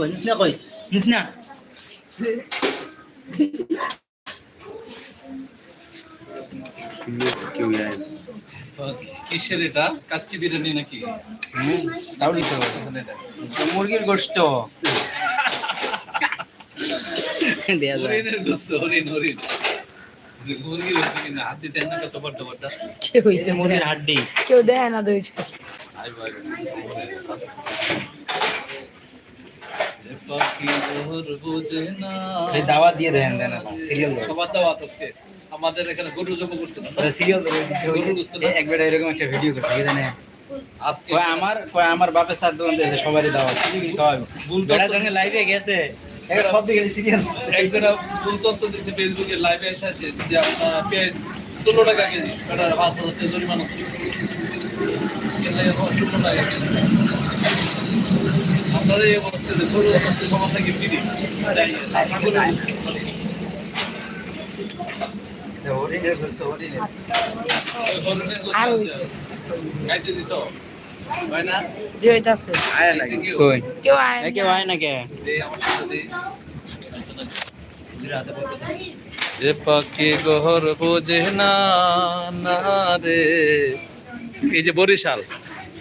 কই নিসনা কই নিসনা কেউ যায় কিসের এটা? কাচ্চি বিরিয়ানি নাকি? চাউলি তো এটা মুরগির গোশত। হরিণের গোস্ত হরিণ হরিণ। মুরগির হচ্ছে কিনা হাতি দেন না কত বড় বড় কেউ মুরগির হাড্ডি। কেউ দেয় না আই ভাই পাখি তোর বুঝে না। এই দাওয়াত দিয়ে দেন দেন সিরিয়াল সবার দাওয়াত আজকে। আমাদের এখানে গরু জব করছে সিরিয়াল না? একবার এরকম একটা ভিডিও করছে কি জানে? আজকে আমার আমার বাপের সাথে দোকান দিয়েছে সবারই দাওয়াত ভুল লাইভে গেছে। সব দিকে সিরিয়াল একবার ভুল তথ্য দিছে ফেসবুকে লাইভে এসে আসে যে আপনার পেঁয়াজ ষোলো টাকা কেজি এটা পাঁচ হাজার টাকা জরিমানা করছে। এর লাগে এখন ষোলো টাকা কেজি। আপনারা অবস্থাতে গরু অবস্থায় সবার থেকে ফিরি? যে পাখি গহর বোঝে না রে এই যে বরিশাল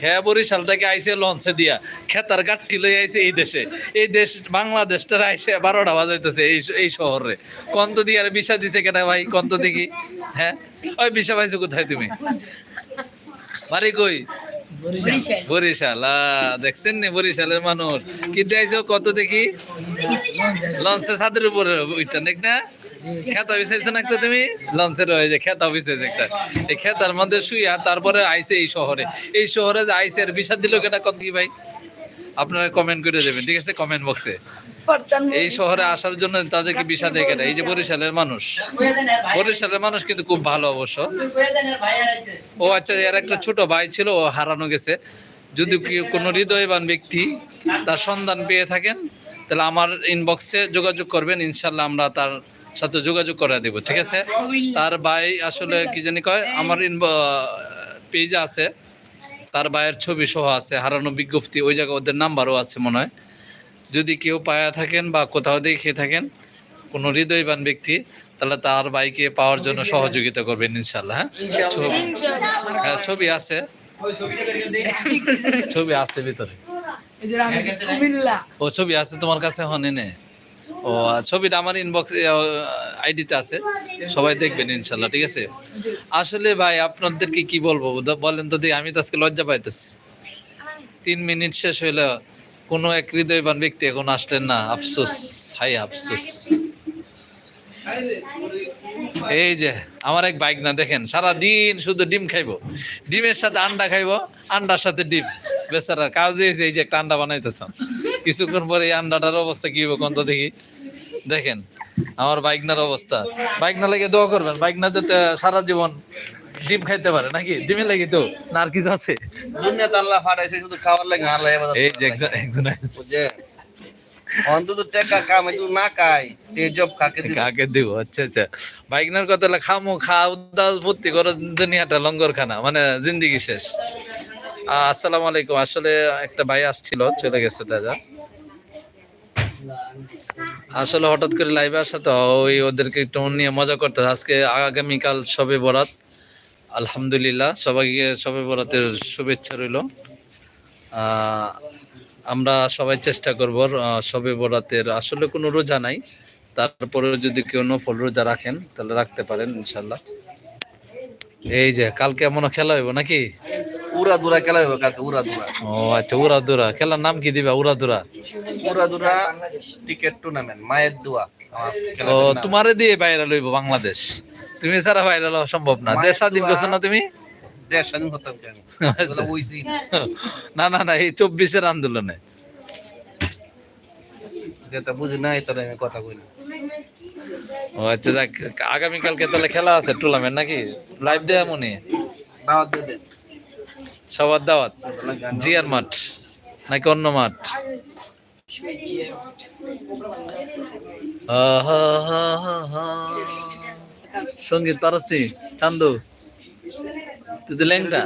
হ্যাঁ বরিশাল থেকে আইসে লঞ্চে দিয়া। খেতার গাঠি লই আইসে এই দেশে। এই দেশ বাংলাদেশটার আইসে বারোটা বাজাইতেছে এই এই শহরে। কন্ত দিয়ে আর বিষা দিছে কেটা ভাই? কন্ত দেখি। হ্যাঁ? ওই বিষা পাইছো কোথায় তুমি? বাড়ি কই? বরিশাল। দেখছেন নি বরিশালের মানুষ? কি দেয়ছো কত দেখি? লঞ্চে ছাদের উপরে ওইটা দেখ না? খেত অফিস না একটা তুমি লঞ্চের ওই যে খেত অফিস একটা। এই খেতার মধ্যে শুইয়া তারপরে আইসে এই শহরে। এই শহরে যে আইসে আর বিষাদ দিল কেটা কত কি ভাই? আপনারা কমেন্ট করে দেবেন ঠিক আছে? কমেন্ট বক্সে এই শহরে আসার জন্য তাদেরকে বিষাদ দেয় কেটা এই যে বরিশালের মানুষ। বরিশালের মানুষ কিন্তু খুব ভালো অবশ্য। ও আচ্ছা এর একটা ছোট ভাই ছিল ও হারানো গেছে। যদি কি কোনো হৃদয়বান ব্যক্তি তার সন্ধান পেয়ে থাকেন তাহলে আমার ইনবক্সে যোগাযোগ করবেন ইনশাল্লাহ আমরা তার সাথে যোগাযোগ করে দেব ঠিক আছে? তার ভাই আসলে কি জানি কয় আমার ইনব পেজে আছে। তার ভাইয়ের ছবি সহ আছে হারানো বিজ্ঞপ্তি ওই জায়গায় ওদের নাম্বারও আছে মনে হয়। যদি কেউ পায়া থাকেন বা কোথাও দেখে থাকেন কোনো হৃদয়বান ব্যক্তি তাহলে তার ভাইকে পাওয়ার জন্য সহযোগিতা করবেন ইনশাল্লাহ হ্যাঁ? ছবি হ্যাঁ ছবি আছে। ছবি আছে ভিতরে। ও ছবি আছে তোমার কাছে হন এনে? ও ছবিটা আমার ইনবক্স আইডিতে আছে। সবাই দেখবেন ইনশাল্লাহ, ঠিক আছে? আসলে ভাই, আপনাদেরকে কি বলব? বলেন তো দেখি, আমি তো আজকে লজ্জা পাইতেছি। তিন মিনিট শেষ হইলে, কোনো এক হৃদয়বান ব্যক্তি এখন আসলেন না। আফসোস, হাই আফসোস। এই যে, আমার এক বাইক না দেখেন সারা দিন শুধু ডিম খাইবো। ডিমের সাথে আন্ডা খাইবো, আন্ডার সাথে ডিম। বেচারা কাজ এই যে একটা আন্ডা বানাইতেছেন কিছুক্ষণ পরে এই আন্ডাটার অবস্থা কি হবে কোন তো দেখি। দেখেন আমার বাইকনার অবস্থা। বাইক না লেগে দোয়া করবেন বাইক না যাতে সারা জীবন ডিম খাইতে পারে নাকি? ডিমে লাগি তো না আর কিছু আছে। দুনিয়াতে আল্লাহ ফাটাইছে শুধু খাওয়ার লাগে আল্লাহ এবাদত এই যে একজন একজন আছে। অন্তত টাকা কামাই তুই না খাই তে জব কাকে দিবি? কাকে দিব? আচ্ছা আচ্ছা। বাইকনার কথা খামো খাও দাও ভর্তি করো দুনিয়াটা লঙ্গর খানা মানে জিন্দিগি শেষ। আসসালামু আলাইকুম। আসলে একটা ভাই আসছিল, চলে গেছে দাদা। আসলে হঠাৎ করে লাইভে আসা তো ওই ওদেরকে একটু নিয়ে মজা করতে আজকে আগামীকাল সবে বরাত। আলহামদুলিল্লাহ, সবাইকে সবে বরাতের শুভেচ্ছা রইল। আমরা সবাই চেষ্টা করব সবে বরাতের আসলে কোনো রোজা নাই। তারপরে যদি কেউ নফল রোজা রাখেন, তাহলে রাখতে পারেন ইনশাল্লাহ। এই যে, কালকে এমন খেলা হইব নাকি? উড়া দুরা খেলা হবে কালকে উড়া দুরা ও আচ্ছা উড়া দুরা খেলার নাম কি দিবা উড়া দুরা ক্রিকেট টুর্নামেন্ট মায়ের দোয়া ও তোমারে দিয়ে ভাইরাল হইব বাংলাদেশ তুমি ছাড়া ভাইরাল হওয়া সম্ভব না দেশ স্বাধীন করছ না তুমি দেশ স্বাধীন করতাম কেন না না না এই চব্বিশের আন্দোলনে যেটা বুঝি না তোর আমি কথা বলি ও আচ্ছা দেখ আগামীকালকে তাহলে খেলা আছে টুর্নামেন্ট নাকি লাইভ দেয়া মনে দাওয়াত দিয়ে সবার দাওয়াত, জিয়ার মাঠ নাকি অন্য মাঠ? সংগীত পারস্তি, চান্দু, তুই তো ল্যাংটা।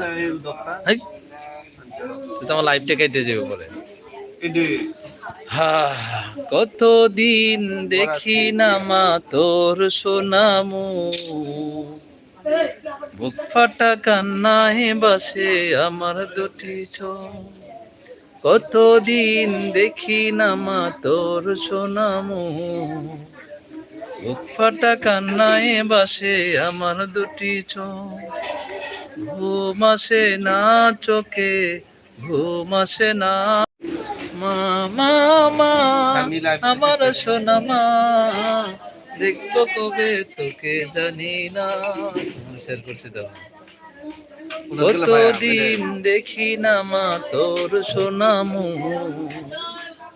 তুই তো আমার লাইফটা কেটে যাবে বলে কতদিন দেখি না মা তোর সোনামু। বুক ফাটা কান্নায় বাসে আমার দুটি চোখ। কতদিন দেখি না মা তোর সোনামু বুক ফাটা কান্নায় বাসে আমার দুটি চোখ। ঘুম আসে না চোখে ঘুম আসে না মা মা আমার দেখতে সোনা মা। দেখব কবে তোকে জানি না। শেয়ার করছি তো কতদিন দেখি। না মা তোর সোনামু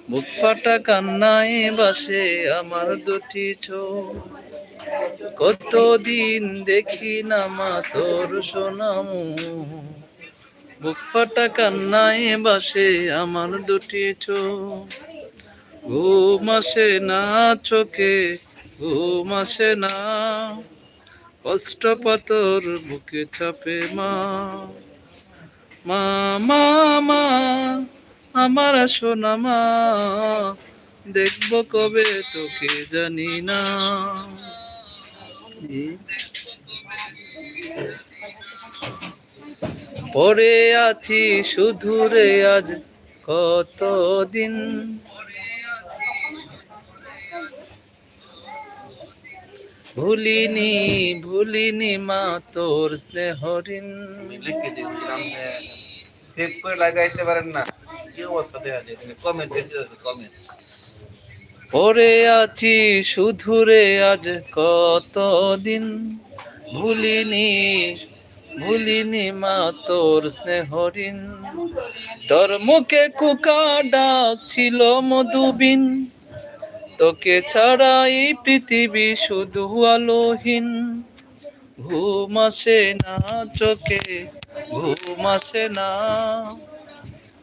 বুক ফাটা কান্নায় বাসে আমার দুটি চোখ। কতদিন দেখি না মা তোর সোনামু বুক ফাটা কান্নায় বাসে আমার দুটি চোখ। ঘুম আসে না চোখে ঘুম আসে না। কষ্ট পাতর বুকে চাপে মা। মা মা মা আমার সোনা মা। দেখব কবে তোকে জানি না। পরে আছি শুধু রে আজ কতদিন? ভুলিনি ভুলিনি মা তোর স্নেহরিন লিখে দিয়েছিলাম সেভ করে লাগাইতে পারেন না। কি অবস্থা দেখা যায়? কমেন্ট কমেন্ট পরে আছি শুধু রে আজ কতদিন? ভুলিনি ভুলিনি মা তোর স্নেহরিন তোর মুখে কুকা ডাক ছিল মধুবিন। তোকে ছাড়া এই পৃথিবী শুধু আলোহীন। ঘুম আসে না চোখে, ঘুম আসে না।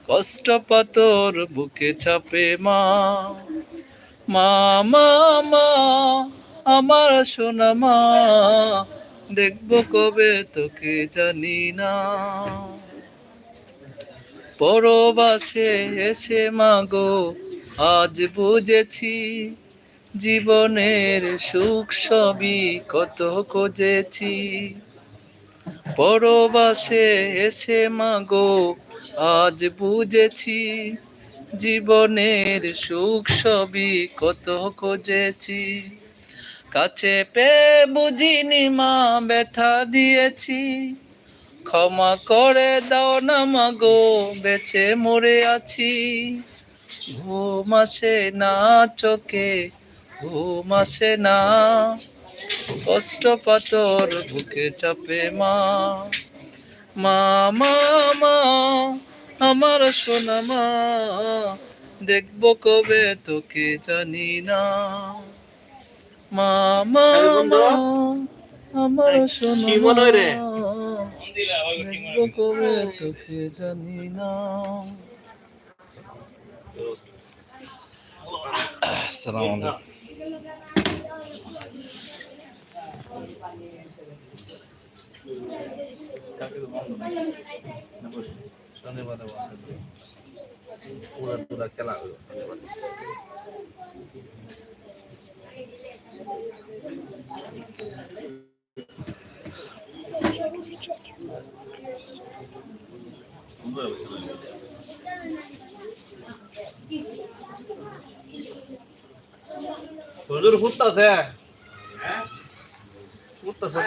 কষ্ট পাতর বুকে চাপে মা। মা মা মা, আমার সোনা মা, দেখব কবে তোকে জানি না। পরবাসে এসে মাগো আজ বুঝেছি জীবনের সুখ সবই কত খুঁজেছি। পরবাসে এসে মাগো, আজ বুঝেছি জীবনের সুখ সবই কত খুঁজেছি। কাছে পেয়ে বুঝিনি মা, ব্যথা দিয়েছি। ক্ষমা করে দাও না মাগো, বেঁচে মরে আছি। ঘুম আসে না চোখে ঘুম আসে না। কষ্ট পাতর বুকে চাপে মা। মা মা মা আমার সোনা মা। দেখব কবে তোকে জানি না। মা মা মা আমার সোনা মনে? দেখব কবে তোকে জানি না। আসসালামু আলাইকুম শনিবার পুরা পুরা খেলা হলো হুজুর ফুটতাছে। ফুটতাছে